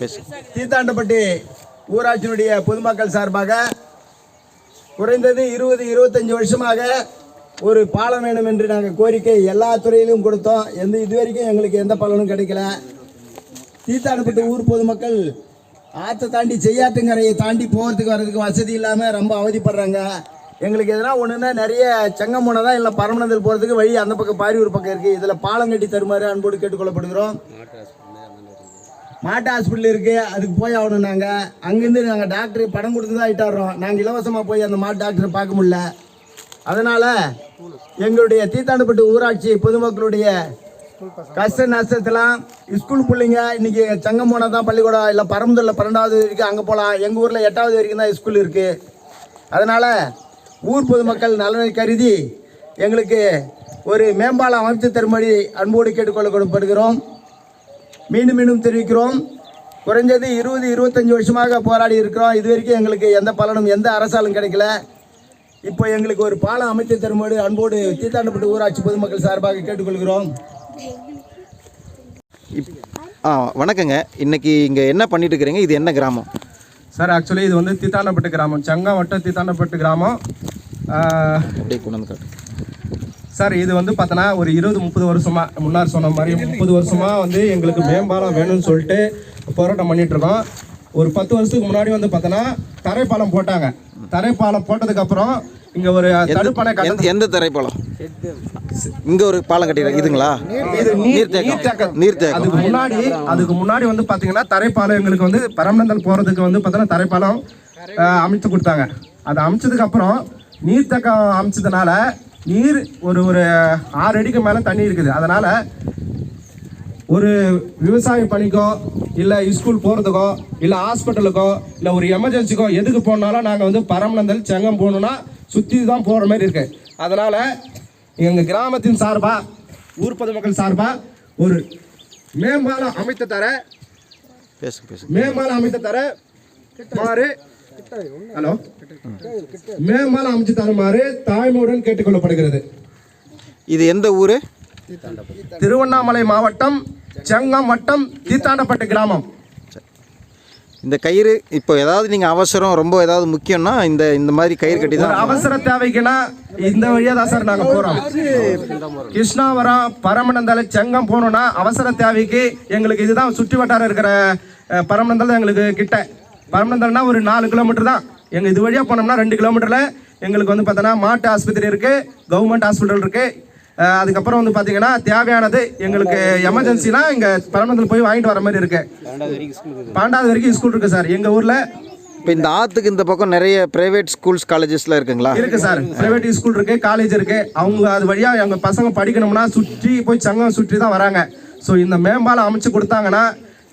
பேசு. தீத்தாண்டப்பட்டி ஊராட்சியினுடைய பொதுமக்கள் சார்பாக குறைந்தது இருபது இருபத்தஞ்சி வருஷமாக ஒரு பாலம் வேணும் என்று நாங்கள் கோரிக்கை எல்லா துறையிலும் கொடுத்தோம். எந்த இது வரைக்கும் எங்களுக்கு எந்த பலனும் கிடைக்கல. தீத்தாண்டப்பட்டி ஊர் பொதுமக்கள் ஆற்றை தாண்டி செய்யாற்றுங்கரையை தாண்டி போகிறதுக்கு வர்றதுக்கு வசதி இல்லாமல் ரொம்ப அவதிப்படுறாங்க. எங்களுக்கு எதனா ஒன்றுனா நிறைய செங்கமுனை தான் இல்லை பரமனந்தல் போகிறதுக்கு வழி அந்த பக்கம் பாரியூர் பக்கம் இருக்குது இதில் பாலம் கட்டி தருமாறு அன்போடு கேட்டுக்கொள்ளப்படுகிறோம். மாட்டு ஹாஸ்பிட்டல் இருக்கு அதுக்கு போய் ஆகணும் நாங்கள் அங்கேருந்து நாங்கள் டாக்டர் படம் கொடுத்து தான் இட்டாடுறோம். நாங்கள் இலவசமாக போய் அந்த மாட்டு டாக்டரை பார்க்க முடியல. அதனால் எங்களுடைய தீத்தாண்டுப்பட்டு ஊராட்சி பொதுமக்களுடைய கஷ்ட நஷ்டத்தெல்லாம் ஸ்கூல் பிள்ளைங்க இன்னைக்கு போனால் தான் பள்ளிக்கூடம் இல்லை பரமதுரில் பன்னெண்டாவது வரைக்கும் அங்கே போகலாம் எங்கள் ஊரில் எட்டாவது வரைக்கும் தான் ஸ்கூல் இருக்குது அதனால் ஊர் பொதுமக்கள் நலனை கருதி எங்களுக்கு ஒரு மேம்பாலம் அமைத்து தரும்படி அன்போடு கேட்டுக்கொள்ளப்படுகிறோம். மீண்டும் மீண்டும் தெரிவிக்கிறோம். குறைஞ்சது இருபது இருபத்தஞ்சி வருஷமாக போராடி இருக்கிறோம். இது வரைக்கும் எங்களுக்கு எந்த பலனும் எந்த அரசாலும் கிடைக்கல. இப்போ எங்களுக்கு ஒரு பாலம் அமைத்து தரும்போது அன்போடு தீத்தாண்டப்பட்டு ஊராட்சி பொதுமக்கள் சார்பாக கேட்டுக்கொள்கிறோம். இப் ஆ வணக்கங்க. இன்னைக்கு இங்கே என்ன பண்ணிட்டு இருக்கிறீங்க? இது என்ன கிராமம்? சார் ஆக்சுவலி இது வந்து தீத்தாண்டப்பட்டு கிராமம். சங்கம் வட்டம் தீத்தாண்டப்பட்டு கிராமம். அப்படியே கொண்டு வந்து காட்டு. சார் இது வந்து பார்த்தோன்னா ஒரு இருபது முப்பது வருஷமா முன்னாடி சொன்ன மாதிரி முப்பது வருஷமா வந்து எங்களுக்கு மேம்பாலம் வேணும்னு சொல்லிட்டு போராட்டம் பண்ணிட்டு இருக்கோம் ஒரு பத்து வருஷத்துக்கு முன்னாடி வந்து பார்த்தோன்னா தரைப்பாலம் போட்டாங்க. தரைப்பாலம் போட்டதுக்கு அப்புறம் இங்க ஒரு தடுப்பணை கட்ட எந்த தரைப்பாலம்? இங்கே ஒரு பாலம் கட்டிடுறாங்க. இதுங்களா? இது நீர் நீர்த்தேக்கம். நீர்த்தேக்கம். அதுக்கு முன்னாடி அதுக்கு முன்னாடி வந்து பாத்தீங்கன்னா தரைப்பாலம் எங்களுக்கு வந்து பரமநந்தல் போறதுக்கு வந்து பார்த்தீங்கன்னா தரைப்பாலம் அமைத்து கொடுத்தாங்க. அதை அமைச்சதுக்கு அப்புறம் நீர்த்தேக்கம் அமைச்சதுனால நீர் ஒரு ஒரு ஆறு அடிக்கு மேல தண்ணி இருக்குது. அதனால ஒரு விவசாய பணிக்கோ இல்லை ஸ்கூல் போகிறதுக்கோ இல்லை ஹாஸ்பிட்டலுக்கோ இல்லை ஒரு எமர்ஜென்சிக்கோ எதுக்கு போனாலும் நாங்கள் வந்து பரமநந்தல் செங்கம் போகணுன்னா சுற்றி தான் போகிற மாதிரி இருக்கு. அதனால் எங்கள் கிராமத்தின் சார்பாக ஊர் பொதுமக்கள் சார்பாக ஒரு மேம்பாலம் அமைத்து தர மேம்பாலம் அமைத்து தர மாறு ஹலோ? மேம்பாலம் அமைச்சு தருமாறு தாய்மையுடன் கேட்டுக்கொள்ளப்படுகிறது. இது எந்த ஊர்? திருவண்ணாமலை மாவட்டம் செங்கம் வட்டம் தீத்தாண்டப்பட்டு கிராமம். இந்த கயிறு இப்போ ஏதாவது நீங்கள் அவசரம் ரொம்ப ஏதாவது முக்கியம்னா இந்த இந்த மாதிரி கயிறு கட்டி ஒரு தான் அவசர தேவைக்குன்னா இந்த வழியா தான் சார் நாங்க போறோம். கிருஷ்ணாவரம் பரமநந்தல செங்கம் போகணும்னா அவசர தேவைக்கு எங்களுக்கு இதுதான் சுற்றி வட்டாரம் இருக்கிற பரமநந்தல் எங்களுக்கு கிட்ட. பரமநந்தல்னா ஒரு நாலு கிலோமீட்டர் தான். எங்க இது வழியா போனோம்னா ரெண்டு கிலோமீட்டர்ல எங்களுக்கு வந்து பார்த்தோன்னா மாட்டு ஆஸ்பத்திரி இருக்கு கவர்மெண்ட் ஹாஸ்பிட்டல் இருக்கு. அஹ், அதுக்கப்புறம் வந்து பாத்தீங்கன்னா தேவையானது எங்களுக்கு எமர்ஜென்சினா இங்க பரமநந்தல் போய் வாங்கிட்டு வர மாதிரி இருக்கு. பன்னெண்டாவது வரைக்கும் ஸ்கூல் இருக்கு சார். எங்க ஊர்ல இப்போ இந்த ஆற்றுக்கு இந்த பக்கம் நிறைய ப்ரைவேட் ஸ்கூல்ஸ் காலேஜஸ்லாம் இருக்குங்களா? இருக்கு சார். பிரைவேட் ஸ்கூல் இருக்கு காலேஜ் இருக்கு. அவங்க அது வழியா எங்க பசங்க படிக்கணும்னா சுற்றி போய் சங்கம் சுற்றி தான் வராங்க. ஸோ இந்த மேம்பாலம் அமைச்சு கொடுத்தாங்கன்னா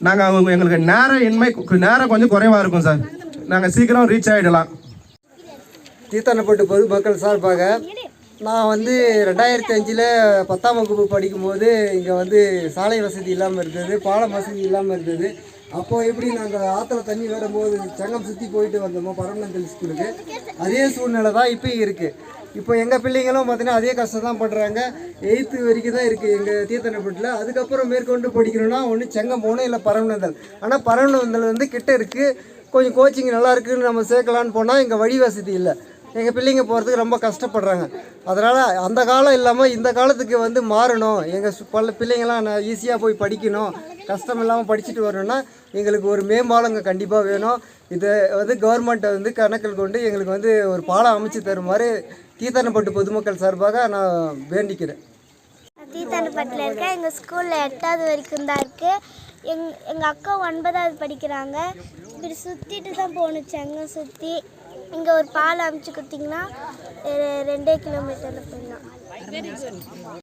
நாங்கள் அவங்க எங்களுக்கு நேர இன்மை நேரம் கொஞ்சம் குறைவாக இருக்கும் சார். நாங்கள் சீக்கிரம் ரீச் ஆகிடலாம் தீத்தானப்பட்டு பொதுமக்கள் சார்பாக நான் வந்து ரெண்டாயிரத்தி அஞ்சில் பத்தாம் வகுப்பு படிக்கும்போது இங்கே வந்து சாலை வசதி இல்லாமல் இருந்தது பாலம் வசதி இல்லாமல் இருந்தது. அப்போது எப்படி நாங்கள் ஆற்றுல தண்ணி வரும்போது சங்கம் சுற்றி போயிட்டு வந்தோமோ பரமநந்தல் ஸ்கூலுக்கு அதே சூழ்நிலை தான் இப்போ இருக்குது இப்போ எங்கள் பிள்ளைங்களும் பார்த்தீங்கன்னா அதே கஷ்டம் தான் பண்ணுறாங்க எயித்து வரைக்கும் தான் இருக்குது எங்கள் தீர்த்தனப்பட்டில். அதுக்கப்புறம் மேற்கொண்டு படிக்கணும்னா ஒன்று செங்கம் போகணும் இல்லை பரவணந்தல் ஆனால் பரமநந்தல் வந்து கிட்ட இருக்குது கொஞ்சம் கோச்சிங் நல்லா இருக்குன்னு நம்ம சேர்க்கலான்னு போனால் இங்கே வழி வசதி இல்லை. எங்கள் பிள்ளைங்க போகிறதுக்கு ரொம்ப கஷ்டப்படுறாங்க. அதனால் அந்த காலம் இல்லாமல் இந்த காலத்துக்கு வந்து மாறணும். எங்கள் பல பிள்ளைங்களாம் ஈஸியாக போய் படிக்கணும். கஷ்டம் இல்லாமல் படிச்சுட்டு வரணும்னா எங்களுக்கு ஒரு மேம்பாலங்க கண்டிப்பாக வேணும். இதை வந்து கவர்மெண்ட்டை வந்து கணக்கில் கொண்டு எங்களுக்கு வந்து ஒரு பாலம் அமைச்சு தருமாறு தீத்தானப்பட்டு பொதுமக்கள் சார்பாக நான் வேண்டிக்கிறேன். தீத்தானப்பட்டில் இருக்க? எங்கள் ஸ்கூலில் எட்டாவது வரைக்கும் தான் இருக்குது எங் எங்கள் அக்கா ஒன்பதாவது படிக்கிறாங்க. இப்படி சுற்றிட்டு தான் போகணும் செங்கம் சுற்றி இங்கே ஒரு பால் அமைச்சு கொடுத்தீங்கன்னா ரெண்டே கிலோமீட்டரில் போயிடலாம்.